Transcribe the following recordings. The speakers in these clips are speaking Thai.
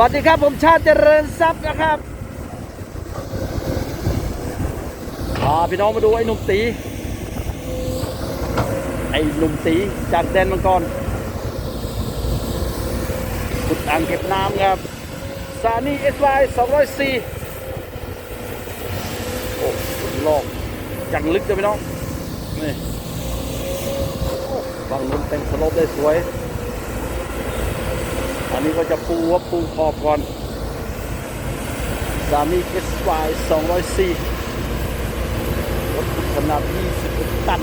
วัสดีครับผมชาติเจริญทรัพย์นะครับพาพี่น้องมาดูไอ้หนุ่มตี ไอ้หนุ่มตีจากแดนมังกรขุดอ่างเก็บน้ำครับซานี่เอสไวสองร้อยสี่โอ้สุดลอกจังลึกเลยพี่น้อง นี่ฝั่งนู้นแต่งสโลปได้สวย อันนี้ก็จะปูว่าปูขอบก่อนสามีเอสวายสองร้อยสี่รถขนาด20ตัน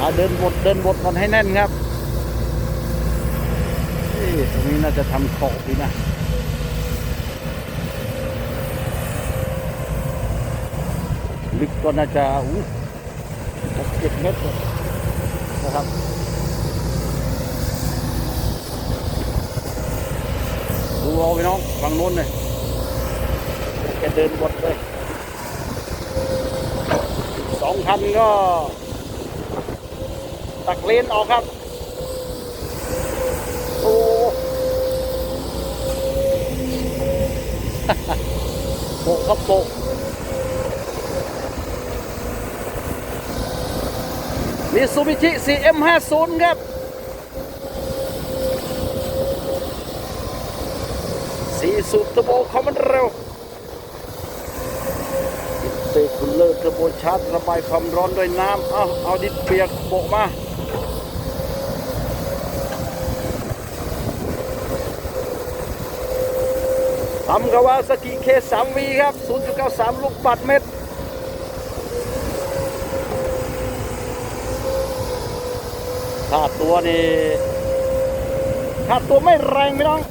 อาเดินบดเดินบดมันให้แน่นครับอ๊ะตรงนี้น่าจะทำขอบดีนะลึกก็น่าจะอู้หกเจ็ดเมตรนะครับ ดูเอาไปน้องฝั่งโน้นเลยแกเดินบดเลยสองคันก็ ตักเลนออกครับโอ้โปะครับโปะมิซูบิชิ CM50 ครับ สีสูบเทอร์โบคอมมันเร็วดิสเบรกคูลเลอร์เทอร์โบชาร์จระบายความร้อนด้วยน้ำเอาเอาดินเปียกโปะมาทำกาวาสกิเคสามวีครับ 0.93 ลูกปัดเม็ดค่าตัวนี่ค่าตัวไม่แรงพี่น้อง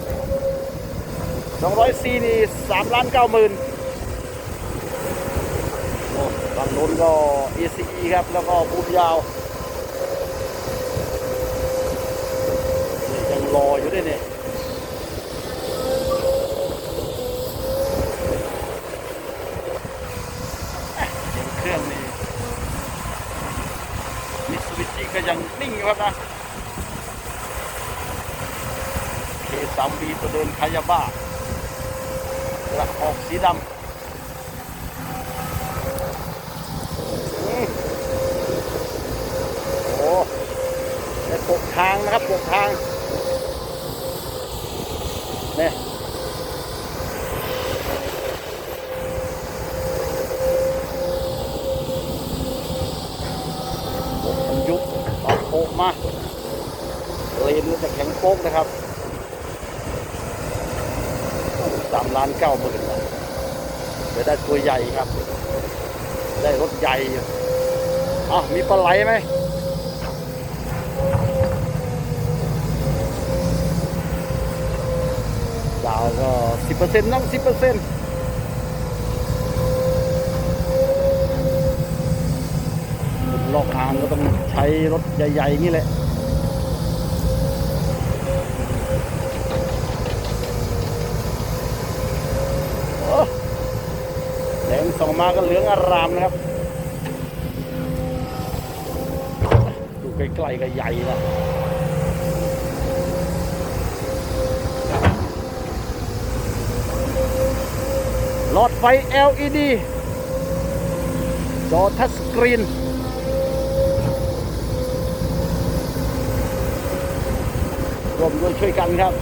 ร้อยซีนี่สามล้านเก้าหมื่นฝั่งโน้นก็ ECE ครับ แล้วก็ปูนยาวยังรออยู่ด้วยเนี่ยเอ๊ะเสียงเครื่องนี่มิตซูบิชิก็ยังนิ่งอยู่ครับนะเคสามบีตัวเดินคายาบ้า กระออกสีดำอืมโอ้ได้ปก ทางนะครับปกทางเนี่ยยุบตัดโปะมาเลนจะแข็งโป๊กนะครับสามล้านเก้าหมื่นเดี๋ยวได้ตัวใหญ่ครับ ได้รถใหญ่อยู่อะมีปลาไหลไหม ดาวก็สิบเปอร์เซ็นต์น้องสิบเปอร์เซ็นต์ลอกทางก็ต้องใช้รถใหญ่ ๆ นี่แหละโอ้แสงส่องมาก็เหลืองอารามนะครับ ดูใกล้ๆก็ใหญ่นะ หลอดไฟ LED จอทัชสกรีน ร่วมด้วยช่วยกันครับ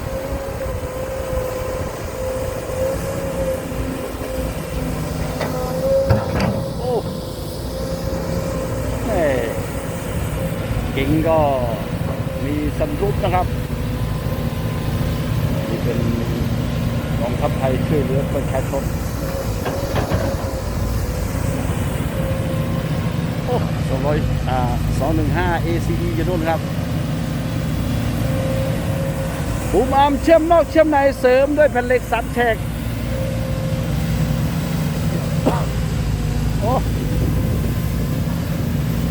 โอ้เก่งก็มีสันรุปนะครับ นี่เป็นกองทัพไทยช่วยเหลือประชาชนโอ้สอง ร้อยอ่าสองหนึ่งห้า ACE อยู่นู่นครับบุมอามเชื่อมนอกเชื่อมในเสริมด้วยแผ่นเหล็กสันแฉกโอ้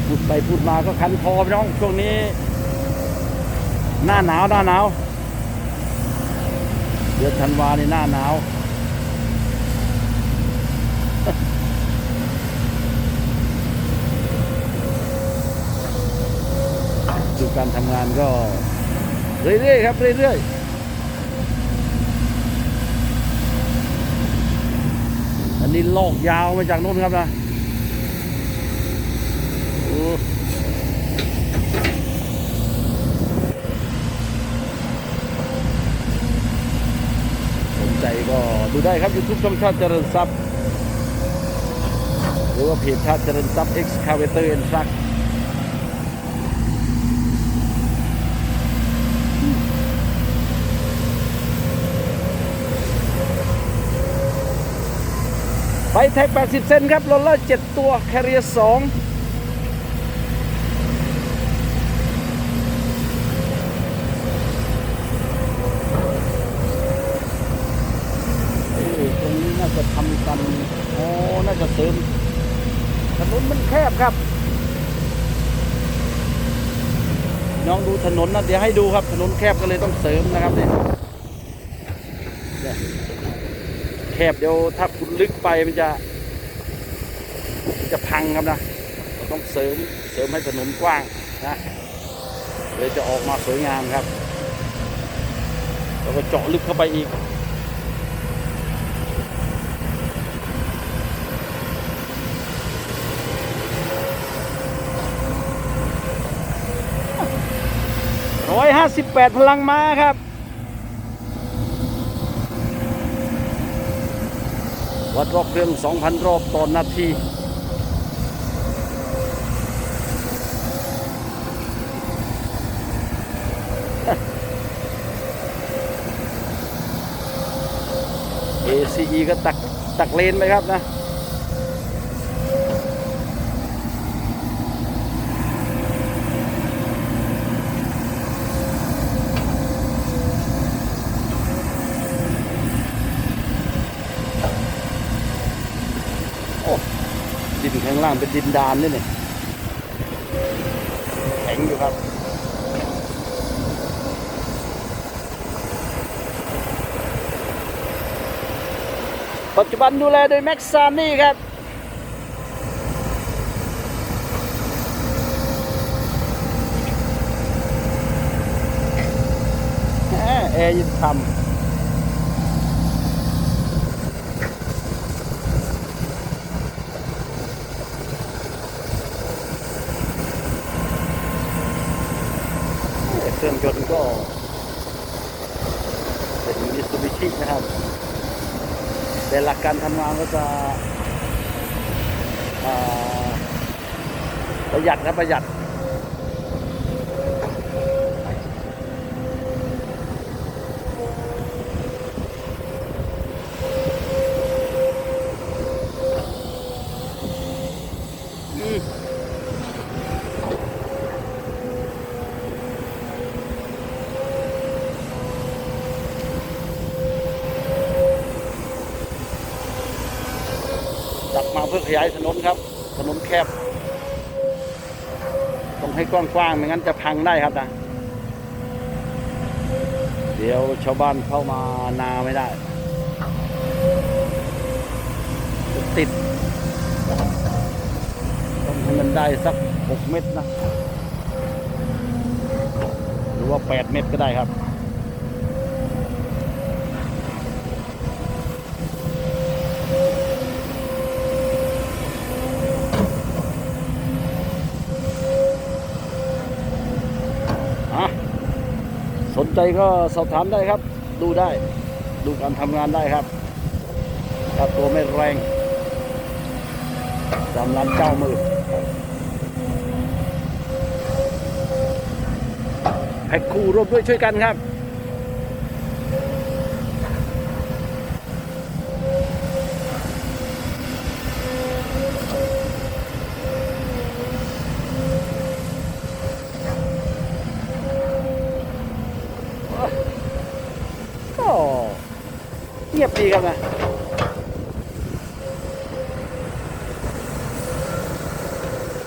พูดไปพูดมาก็คันคอพี่น้องช่วงนี้ หน้าหนาวหน้าหนาวเดือนธันวาในหน้าหนาว การทำงานก็ เรื่อยๆครับเรื่อยๆ อันนี้ลอกยาวมาจากโน้นครับนะสนใจก็ดูได้ครับ YouTube ช่องชาติเจริญทรัพย์ หรือว่าเพจชาติเจริญทรัพย์ Excavator and Truck ไฟแท็ก 80เซนครับโรลเลอร์ 7 ตัวแครีย2เอ้ยตรงนี้น่าจะทำกันโอ๋อน่าจะเสริมถนนมันแคบครับ น้องดูถนนนะเดี๋ยวให้ดูครับ ถนนแคบก็เลยต้องเสริมนะครับเนี่ยเนี่ยแคบเดี๋ยวถ้าคุณลึกไปมันจะ จะพังครับนะต้องเสริมเสริมให้ถนนกว้างนะเลยจะออกมาสวยงามครับแล้วก็เจาะลึกเข้าไปอีกร้อยห้าสิบแปดพลังม้าครับ วัดรอบเครื่อง 2,000 รอบต่อนาที ACE ก็ตักตักเลนไปครับนะางเป็นดินดานนี่เนี่ยแข็งอยู่ครับปัจจุบันดูแลโดยแม็กซานี่ครับแหม่แอร์ยินทำ เครื่อง ยนต์ก็เป็นมิตซูบิชินะครับ แต่หลักการทำงานก็จะประหยัดนะประหยัด ตัดมาเพื่อขยายถนนครับ ถนนแคบ ต้องให้กว้างๆไม่งั้นจะพังได้ครับนะเดี๋ยวชาวบ้านเข้ามานาไม่ได้ ติด ต้องให้มันได้สัก 6 เมตรนะ หรือว่า 8 เมตรก็ได้ครับ ใจก็สอบถามได้ครับ ดูได้ ดูการทำงานได้ครับถ้าตัวไม่แรงสามล้านเก้าหมื่นแพ็คคู่ร่วมด้วยช่วยกันครับ ก็เงียบดีครับนะ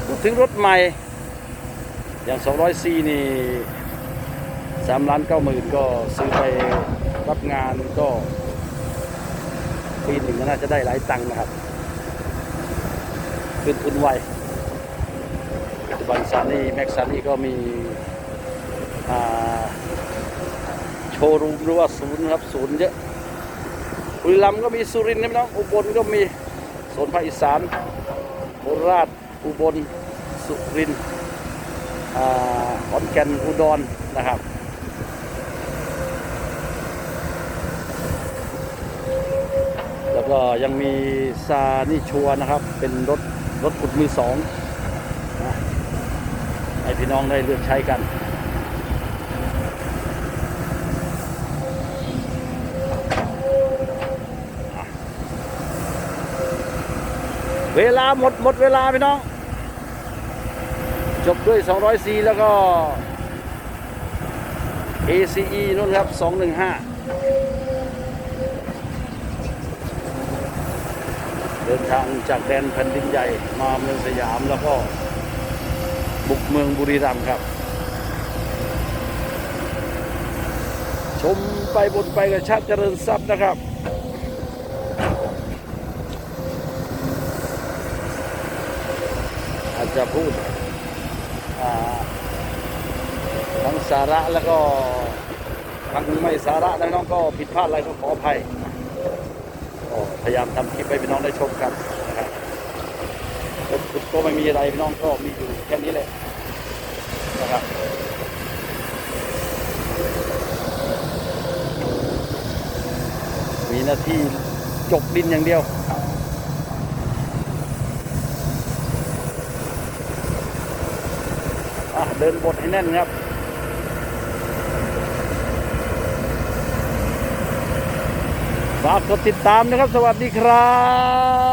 พูดถึงรถใหม่ อย่าง 200C นี่3ล้าน9หมื่นก็ซื้อไปรับงานก็ปีหนึ่งก็น่าจะได้หลายตังค์นะครับคืนทุนไวปัจจุบันซานี่แม็กซานี่ก็มีอ่าว์รูมหรือว่าศูนย์ครับ ศูนย์เยอะ รีรัมย์ก็มีสุรินทร์นะพี่น้องอุบลก็มีโซนภาคอีสานโคราชอุบลสุรินทร์อ่าขอนแก่นอุดรนะครับแล้วก็ยังมีซานิชัวนะครับ เป็นรถรถขุดมือสองนะให้พี่น้องได้เลือกใช้กัน เวลาหมดหมดเวลาพี่น้อง จบด้วย 200C แล้วก็ ACE นู่นครับ 215 เดินทางจากแดนแผ่นดินใหญ่มาเมืองสยามแล้วก็บุกเมืองบุรีรัมย์ครับ ชมไปบนไปกับชาติเจริญทรัพย์นะครับ อา จะพูดทั้งสาระแล้วก็ทั้งไม่สาระนะน้องก็ผิดพลาดอะไรก็ขออภัยก็พยายามทำคลิปให้พี่น้องได้ชมกันนะครับก็ไม่มีอะไรพี่น้องก็มีอยู่แค่นี้แหละนะครับมีหน้าที่จกดินอย่างเดียว อะ เดินบดให้แน่นครับฝากกดติดตามนะครับ สวัสดีครับ